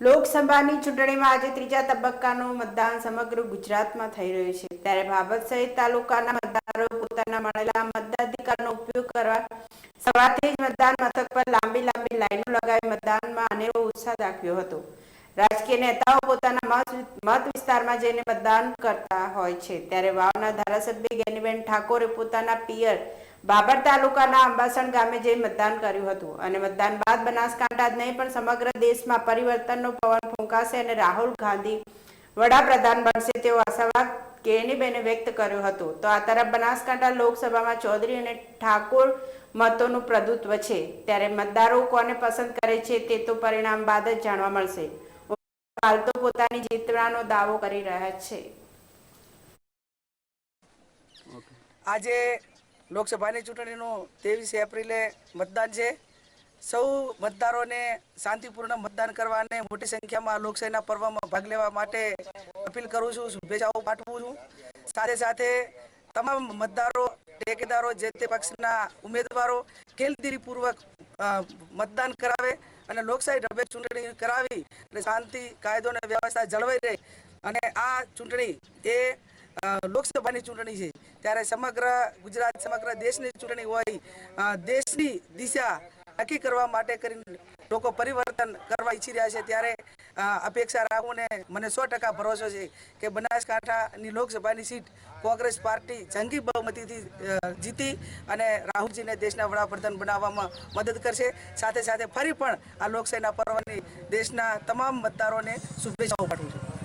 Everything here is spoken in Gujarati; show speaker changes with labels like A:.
A: લોકસભાની ચૂંટણીમાં આજે ત્રીજા તબક્કાનું મતદાન સમગ્ર ગુજરાતમાં થઈ રહ્યું છે. ત્યારે બાબત સહિત તાલુકાના મતદારો પોતાના મળેલા મતદાધિકારનો ઉપયોગ કરવા સવારથી જ મતદાન મથક પર લાંબી લાંબી લાઈનો લગાવી મતદાનમાં અનેરો ઉત્સાહ દાખવ્યો હતો. રાજકીય નેતાઓ પોતાના મત વિસ્તારમાં જઈને મતદાન કરતા હોય છે. ત્યારે વાવના ધારાસભ્ય જ્ઞાનીબેન ઠાકોરે પોતાના પિયર બાબર તાલુકાના અંબાસણ ગામે જઈ મતદાન કર્યું હતું અને મતદાન બાદ બનાસકાંઠા જ નહીં, પણ સમગ્ર દેશમાં પરિવર્તનનો પવન ફૂંકાશે અને રાહુલ ગાંધી વડાપ્રધાન બનશે તેવો આશાવાદ કેણીબેને વ્યક્ત કર્યો હતો. તો આ તરફ બનાસકાંઠા લોકસભામાં ચૌધરી અને ઠાકોર મતોનું પ્રભુત્વ છે. ત્યારે મતદારો કોને પસંદ કરે છે તે તો પરિણામ બાદ જ જાણવા મળશે. હાલ તો પોતાની જીતવાનો દાવો કરી રહ્યા છે.
B: આજે લોકસભાની ચૂંટણીનું ત્રેવીસ એપ્રિલે મતદાન છે. સૌ મતદારોને શાંતિપૂર્ણ મતદાન કરવા અને મોટી સંખ્યામાં લોકશાહીના પર્વમાં ભાગ લેવા માટે અપીલ કરું છું, શુભેચ્છાઓ પાઠવું છું. સાથે સાથે તમામ મતદારો, ટેકેદારો, જે તે પક્ષના ઉમેદવારો ખેલદીરીપૂર્વક મતદાન કરાવે અને લોકશાહી ઢબે ચૂંટણી કરાવી એટલે શાંતિ, કાયદો અને વ્યવસ્થા જળવાઈ રહે. અને આ ચૂંટણી એ લોકસભાની ચૂંટણી છે. ત્યારે સમગ્ર ગુજરાત, સમગ્ર દેશની ચૂંટણી હોય દેશની દિશા નક્કી કરવા માટે કરીને લોકો પરિવર્તન કરવા ઈચ્છી રહ્યા છે. ત્યારે અપેક્ષા રાખું ને મને સો ટકા ભરોસો છે કે બનાસકાંઠાની લોકસભાની સીટ કોંગ્રેસ પાર્ટી જંગી બહુમતીથી જીતી અને રાહુલજીને દેશના વડાપ્રધાન બનાવવામાં મદદ કરશે. સાથે સાથે ફરી પણ આ લોકશાહીના પર્વની દેશના તમામ મતદારોને શુભેચ્છાઓ પાઠવું છું.